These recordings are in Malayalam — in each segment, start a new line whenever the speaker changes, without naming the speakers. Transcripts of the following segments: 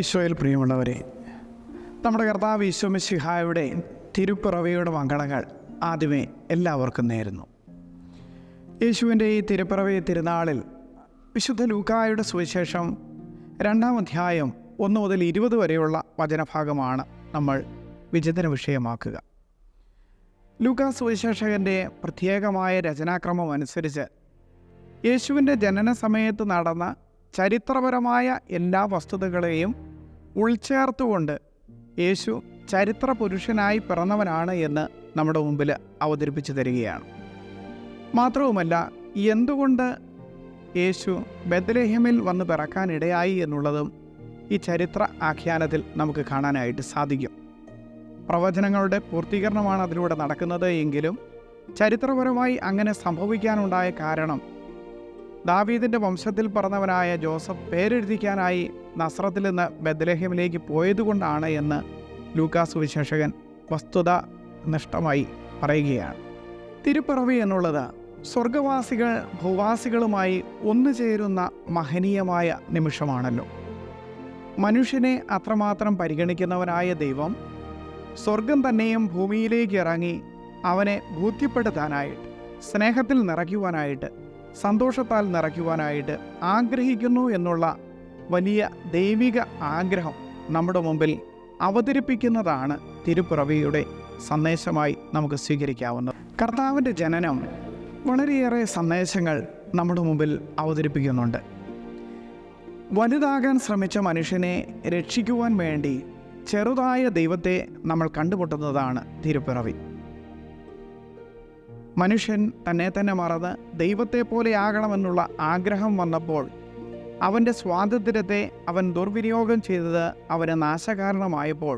ഈശോയിൽ പ്രിയമുള്ളവരെ നമ്മുടെ കർത്താവ് ഈശോമിശിഹായുടെ തിരുപ്പിറവിയുടെ മംഗളങ്ങൾ ആദ്യമേ എല്ലാവർക്കും നേരുന്നു. യേശുവിന്റെ ഈ തിരുപ്പിറവി തിരുനാളിൽ വിശുദ്ധ ലൂക്കായുടെ സുവിശേഷം രണ്ടാം അധ്യായം ഒന്ന് മുതൽ ഇരുപത് വരെയുള്ള വചനഭാഗമാണ് നമ്മൾ വിചിന്തന വിഷയമാക്കുക. ലൂക്കാ സുവിശേഷകന്റെ പ്രത്യേകമായ രചനാക്രമം അനുസരിച്ച് യേശുവിന്റെ ജനന സമയത്ത് നടന്ന ചരിത്രപരമായ എല്ലാ വസ്തുതകളെയും ഉൾച്ചേർത്തുകൊണ്ട് യേശു ചരിത്ര പുരുഷനായി പിറന്നവനാണ് എന്ന് നമ്മുടെ മുമ്പിൽ അവതരിപ്പിച്ചു തരികയാണ്. മാത്രവുമല്ല എന്തുകൊണ്ട് യേശു ബദലേഹമിൽ വന്ന് പിറക്കാനിടയായി എന്നുള്ളതും ഈ ചരിത്ര ആഖ്യാനത്തിൽ നമുക്ക് കാണാനായിട്ട് സാധിക്കും. പ്രവചനങ്ങളുടെ പൂർത്തീകരണമാണ് അതിലൂടെ നടക്കുന്നത് എങ്കിലും ചരിത്രപരമായി അങ്ങനെ സംഭവിക്കാനുണ്ടായ കാരണം ദാവീദിന്റെ വംശത്തിൽ പറഞ്ഞവനായ ജോസഫ് പേരെഴുതിക്കാനായി നസ്രത്തിൽ നിന്ന് ബദലഹിമിലേക്ക് പോയതുകൊണ്ടാണ് എന്ന് ലൂക്കാസ് വിശേഷകൻ വസ്തുത നിഷ്ഠമായി പറയുകയാണ്. തിരുപ്പിറവി എന്നുള്ളത് സ്വർഗവാസികൾ ഭൂവാസികളുമായി ഒന്നു ചേരുന്ന മഹനീയമായ നിമിഷമാണല്ലോ. മനുഷ്യനെ അത്രമാത്രം പരിഗണിക്കുന്നവനായ ദൈവം സ്വർഗം തന്നെയും ഭൂമിയിലേക്ക് ഇറങ്ങി അവനെ ബോധ്യപ്പെടുത്താനായിട്ട് സ്നേഹത്തിൽ നിറയ്ക്കുവാനായിട്ട് സന്തോഷത്താൽ നിറയ്ക്കുവാനായിട്ട് ആഗ്രഹിക്കുന്നു എന്നുള്ള വലിയ ദൈവിക ആഗ്രഹം നമ്മുടെ മുമ്പിൽ അവതരിപ്പിക്കുന്നതാണ് തിരുപ്പിറവിയുടെ സന്ദേശമായി നമുക്ക് സ്വീകരിക്കാവുന്നത്. കർത്താവിന്റെ ജനനം വളരെയേറെ സന്ദേശങ്ങൾ നമ്മുടെ മുമ്പിൽ അവതരിപ്പിക്കുന്നുണ്ട്. വലുതാകാൻ ശ്രമിച്ച മനുഷ്യനെ രക്ഷിക്കുവാൻ വേണ്ടി ചെറുതായ ദൈവത്തെ നമ്മൾ കണ്ടുമുട്ടുന്നതാണ് തിരുപ്പിറവി. മനുഷ്യൻ തന്നെ തന്നെ മറന്ന് ദൈവത്തെ പോലെ ആകണമെന്നുള്ള ആഗ്രഹം വന്നപ്പോൾ അവന്റെ സ്വാതന്ത്ര്യത്തെ അവൻ ദുർവിനിയോഗം ചെയ്തത് അവന് നാശകാരണമായപ്പോൾ.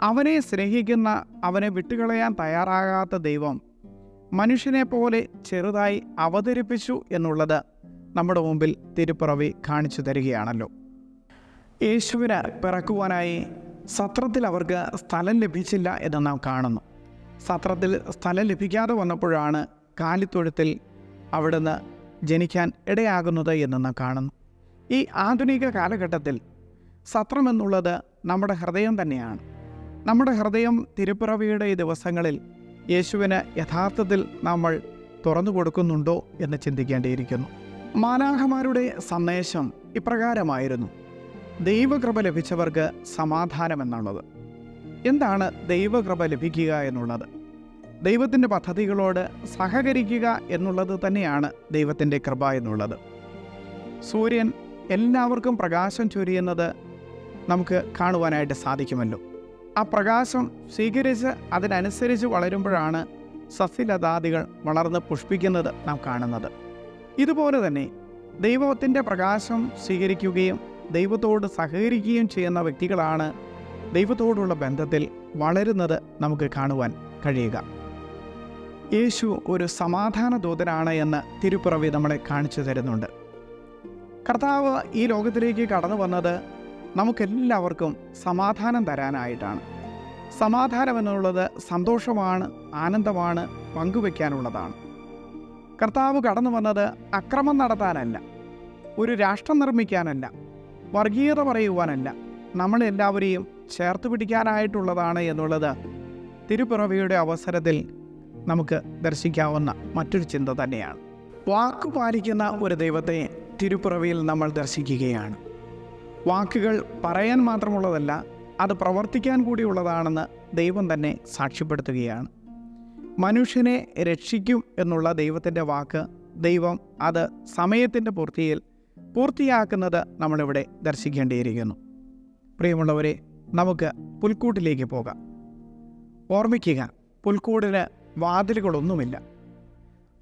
അവനെ സ്നേഹിക്കുന്ന അവനെ വിട്ടുകളയാൻ തയ്യാറാകാത്ത ദൈവം മനുഷ്യനെ പോലെ ചെറുതായി അവതരിപ്പിച്ചു എന്നുള്ളത് നമ്മുടെ മുമ്പിൽ തിരുപ്പിറവി കാണിച്ചു തരികയാണല്ലോ. യേശുവിന് പിറക്കുവാനായി സത്രത്തിൽ അവർക്ക് സ്ഥലം ലഭിച്ചില്ല എന്ന് നാം കാണുന്നു. സത്രത്തിൽ സ്ഥലം ലഭിക്കാതെ വന്നപ്പോഴാണ് കാലിത്തൊഴുത്തിൽ അവിടുന്ന് ജനിക്കാൻ ഇടയാകുന്നത് എന്ന് നാം കാണുന്നു. ഈ ആധുനിക കാലഘട്ടത്തിൽ സത്രം എന്നുള്ളത് നമ്മുടെ ഹൃദയം തന്നെയാണ്. നമ്മുടെ ഹൃദയം തിരുപ്പിറവിയുടെ ഈ ദിവസങ്ങളിൽ യേശുവിന് യഥാർത്ഥത്തിൽ നമ്മൾ തുറന്നു കൊടുക്കുന്നുണ്ടോ എന്ന് ചിന്തിക്കേണ്ടിയിരിക്കുന്നു. മാലാഹമാരുടെ സന്ദേശം ഇപ്രകാരമായിരുന്നു. ദൈവകൃപ ലഭിച്ചവർക്ക് സമാധാനം എന്നുള്ളത് എന്താണ് ദൈവകൃപ ലഭിക്കുക എന്നുള്ളത്? ദൈവത്തിന്റെ പദ്ധതികളോട് സഹകരിക്കുക എന്നുള്ളത് തന്നെയാണ് ദൈവത്തിന്റെ കൃപ എന്നുള്ളത്. സൂര്യൻ എല്ലാവർക്കും പ്രകാശം ചൊരിയുന്നത് നമുക്ക് കാണുവാനായിട്ട് സാധിക്കുമല്ലോ. ആ പ്രകാശം സ്വീകരിച്ച് അതിനനുസരിച്ച് വളരുമ്പോഴാണ് സസ്യലതാദികൾ വളർന്ന് പുഷ്പിക്കുന്നത് നാം കാണുന്നത്. ഇതുപോലെ തന്നെ ദൈവത്തിന്റെ പ്രകാശം സ്വീകരിക്കുകയും ദൈവത്തോട് സഹകരിക്കുകയും ചെയ്യുന്ന വ്യക്തികളാണ് ദൈവത്തോടുള്ള ബന്ധത്തിൽ വളരുന്നത് നമുക്ക് കാണുവാൻ കഴിയുക. യേശു ഒരു സമാധാന ദൂതനാണ് എന്ന് തിരുപ്പിറവി നമ്മളെ കാണിച്ചു തരുന്നുണ്ട്. കർത്താവ് ഈ ലോകത്തിലേക്ക് കടന്നു വന്നത് നമുക്കെല്ലാവർക്കും സമാധാനം തരാനായിട്ടാണ്. സമാധാനം എന്നുള്ളത് സന്തോഷമാണ് ആനന്ദമാണ് പങ്കുവെക്കാനുള്ളതാണ്. കർത്താവ് കടന്നു വന്നത് അക്രമം നടത്താനല്ല ഒരു രാഷ്ട്രം നിർമ്മിക്കാനല്ല വർഗീയത പറയുവാനല്ല നമ്മളെല്ലാവരെയും ചേർത്ത് പിടിക്കാനായിട്ടുള്ളതാണ് എന്നുള്ളത് തിരുപ്പിറവിയുടെ അവസരത്തിൽ നമുക്ക് ദർശിക്കാവുന്ന മറ്റൊരു ചിന്ത തന്നെയാണ്. വാക്ക് പാലിക്കുന്ന ഒരു ദൈവത്തെ തിരുപ്പിറവിയിൽ നമ്മൾ ദർശിക്കുകയാണ്. വാക്കുകൾ പറയാൻ മാത്രമുള്ളതല്ല അത് പ്രവർത്തിക്കാൻ കൂടിയുള്ളതാണെന്ന് ദൈവം തന്നെ സാക്ഷ്യപ്പെടുത്തുകയാണ്. മനുഷ്യനെ രക്ഷിക്കും എന്നുള്ള ദൈവത്തിന്റെ വാക്ക് ദൈവം അത് സമയത്തിന്റെ പൂർത്തിയിൽ പൂർത്തിയാക്കുന്നത് നമ്മളിവിടെ ദർശിക്കേണ്ടിയിരിക്കുന്നു. പ്രിയമുള്ളവരെ നമുക്ക് പുൽക്കൂട്ടിലേക്ക് പോകാം. ഓർമ്മിക്കുക പുൽക്കൂടിന് വാതിലുകളൊന്നുമില്ല.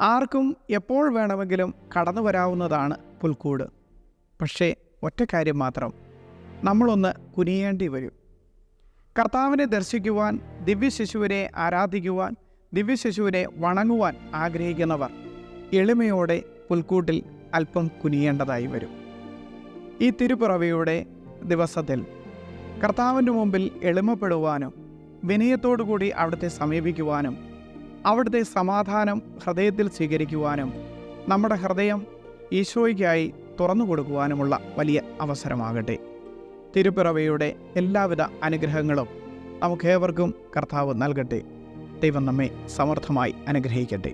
ആർക്കും എപ്പോൾ വേണമെങ്കിലും കടന്നു വരാവുന്നതാണ് പുൽക്കൂട്. പക്ഷേ ഒറ്റ കാര്യം മാത്രം. നമ്മളൊന്ന് കുനിയേണ്ടി വരും. കർത്താവിനെ ദർശിക്കുവാൻ ദിവ്യശിശുവിനെ ആരാധിക്കുവാൻ ദിവ്യശിശുവിനെ വണങ്ങുവാൻ ആഗ്രഹിക്കുന്നവർ എളിമയോടെ പുൽക്കൂട്ടിൽ അല്പം കുനിയേണ്ടതായി വരും. ഈ തിരുപ്പിറവിയുടെ ദിവസത്തിൽ കർത്താവിന്റെ മുമ്പിൽ എളിമപ്പെടുവാനും വിനയത്തോടുകൂടി അവിടുത്തെ സമീപിക്കുവാനും അവിടുത്തെ സമാധാനം ഹൃദയത്തിൽ സ്വീകരിക്കുവാനും നമ്മുടെ ഹൃദയം ഈശോയ്ക്കായി തുറന്നു കൊടുക്കുവാനുമുള്ള വലിയ അവസരമാകട്ടെ. തിരുപ്പിറവയുടെ എല്ലാവിധ അനുഗ്രഹങ്ങളും നമുക്കേവർക്കും കർത്താവ് നൽകട്ടെ. ദൈവം നമ്മെ സമർത്ഥമായി അനുഗ്രഹിക്കട്ടെ.